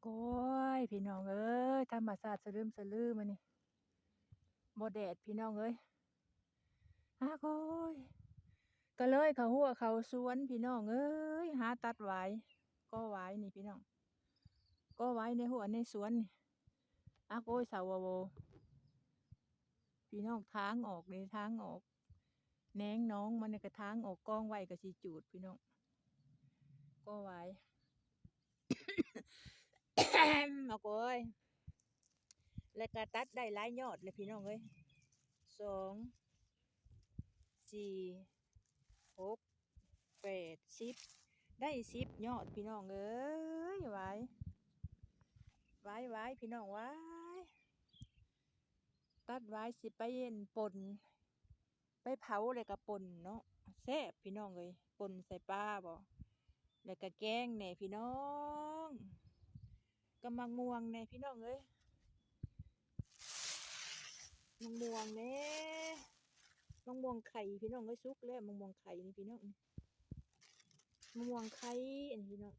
โกยพี่น้องเอ้ยธรรมศาสตร์สลืมสลือมานี่บ่แดดพี่น้องเอ้ยอาโกยก็เลยเขาหัวเขาสวนพี่น้องเอ้ยหาตัดหวายก็หวายนี่พี่น้อง ก็หวายในหัวในสวนนี่อาโกยสาวโวพี่น้องทางออกเลยทางออกแนงน้องมันนี่ก็ทางออกกองไว้ก็สิจูดพี่น้อง ก็หวายเอาโกยแล้วก็ตัดได้หลายยอดเลยพี่น้องเอ้ยสองสี่หกแปดสิบได้สิบยอดพี่น้องเอ้ยไว้ไว้ไว้พี่น้องไว้ตัดไว้สิไปเย็นปนไปเผาเลยกับปนเนาะแซ่บพี่น้องเอ้ยปนใส่ปลาบ่แล้วก็แกงแหน่พี่น้อง กำมังม่วงแน่พี่น้องเอ้ยมังม่วงแน่มังม่วงไข่พี่น้องเอ้ยสุกแล้วมังม่วงไข่นี่พี่น้องนี่มังม่วงไข่อันนี้พี่น้อง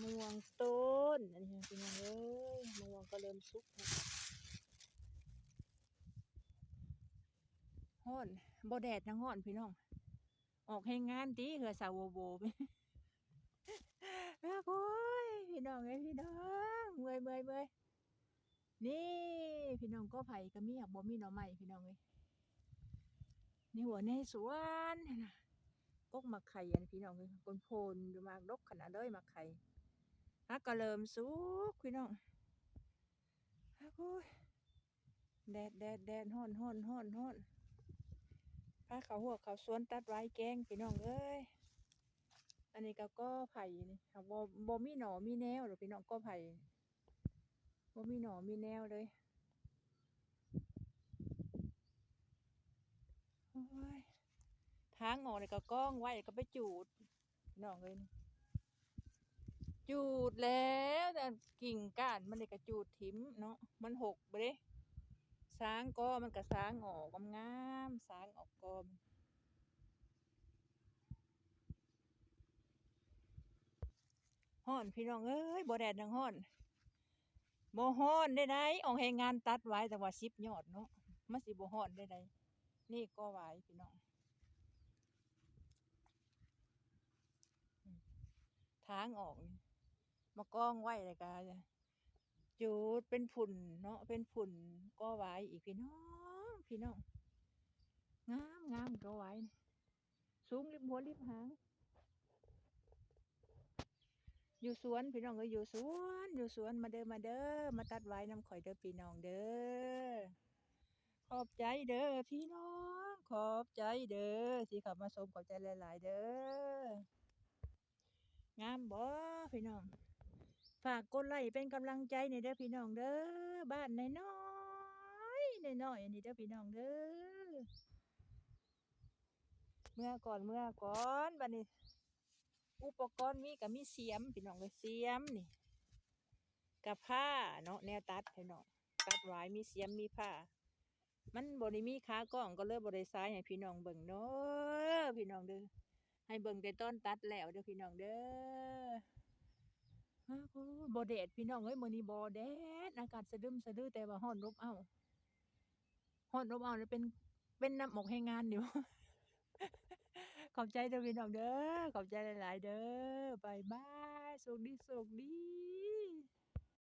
มะม่วงต้นอันนี้พี่น้องเอ้ยมะม่วงก็เริ่มสุกแล้วฮ้อนบ่แดดนังฮ้อนพี่น้อง ออกให้งานตีเหือสาวโบโบไปอาโอ้ย พี่น้องเอ้ยพี่น้องเมื่อยเมื่อยเมื่อยนี่ พี่น้องก็ไผ่ก็มีหักบ่มีหน่อไม้พี่น้องเอ้ยนี่หัวในสวนนะกกมักไข่อันพี่น้องเอ้ยคนโพนดูมากดกขนาดเลยมักไข่ฮักก็เริ่มสุกพี่น้องอาโอ้ยแดดแดดแดดฮ้อนฮ้อนฮ้อนฮ้อนพาเขาหัวเขาสวนตัดไว้แกงพี่น้องเอ้ย อันนี้ก็ก็ไผ่นี่ค่ะบ่บ่มีหนอมีแนวหรอกพี่น้องก็ไผ่บ่มีหนอมีแนวเลยโอ้ยทางออกนี่ก็ก้องไว้ก็ไปจูดพี่น้องเลยจูดแล้วแต่กิ่งก้านมันนี่ก็จูดถิมเนาะมันหกไปเด้สางก็มันก็สางออกงามๆสางออกกอม นฮ้อนพี่น้องเอ้ยบ่แดดนังฮ้อนบ่ฮ้อนได้ไดออกให้งานตัดไว้แต่ว่า10ยอดเนาะมันสิบ่ฮ้อนได้ไดนี่ก็ไว้พี่น้องทางออกมากองไว้แล้วก็จูดเป็นฝุ่นเนาะเป็นฝุ่นก็ไว้อีกพี่น้องพี่น้องงามงามก็ไว้สูงริมหัวริมหาง อยู่สวนพี่น้องก็อยู่สวนอยู่สวนมาเด้อมาเด้อมาตัดไว้น้ำข่อยเด้อพี่น้องเด้อขอบใจเด้อพี่น้อง ขอบใจเด้อที่ข้ามาชมขอบใจหลาย ๆ เด้องามบ่พี่น้อง ฝากกดไลค์เป็นกำลังใจในเด้อพี่น้องเด้อบ้านน้อยๆน้อยอันนี้เด้อพี่น้องเด้อเมื่อก่อนเมื่อก่อนบัดนี้ อุปกรณ์มีก็มีเสียมพี่น้องเลยเสียมนี่กับผ้าเนาะแนวตัดพี่น้องตัดไว้มีเสียมมีผ้า มันบริมีขากล้องก็เลยบริซ้ายให้พี่น้องเบิ่งเนาะพี่น้องเด้อให้เบิ่งแต่ต้นตัดแล้วเด้อพี่น้องเด้ออ้าวโอ้ยบ่แดดพี่น้องเอ้ยมือนี้บ่แดดอากาศสะดึมสะดือแต่ว่าร้อนรบเอ้าวร้อนรบเอ้าวแล้วเป็นเป็นน้ำหมกให้งานอยู่ข อบใจเด้อพี่น้องเด้อขอบใจหลาย ๆ เด้อบายบายสุขดีสุขดี